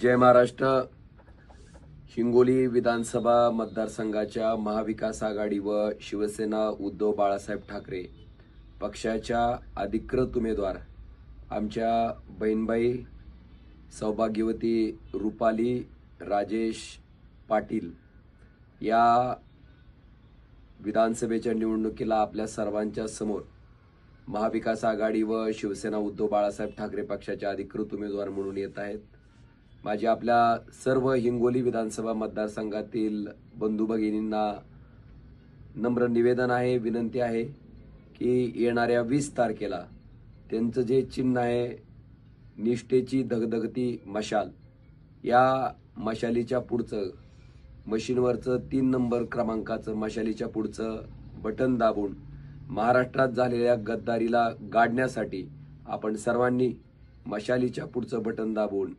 जय महाराष्ट्र. हिंगोली विधानसभा मतदारसंघाच्या महाविकास आघाडी व शिवसेना उद्धव बाळासाहेब ठाकरे पक्षाच्या अधिकृत उमेदवार आमच्या बहीणबाई सौभाग्यवती रुपाली राजेश पाटील या विधानसभेच्या निवडणुकीला आपल्या सर्वांच्या समोर महाविकास आघाडी व शिवसेना उद्धव बाळासाहेब ठाकरे पक्षाच्या अधिकृत उमेदवार म्हणून येत आहेत. माझी आपल्या सर्व हिंगोली विधानसभा मतदारसंघातील बंधू भगिनींना नम्र निवेदन आहे विनंती आहे की येणाऱ्या वीस तारखेला त्यांचं जे चिन्ह आहे निष्ठेची धगधगती मशाल या मशालीच्या पुढचं मशीनवरचं तीन नंबर क्रमांकाचं मशालीच्या पुढचं बटन दाबून महाराष्ट्रात झालेल्या गद्दारीला गाडण्यासाठी आपण सर्वांनी मशालीच्या पुढचं बटन दाबून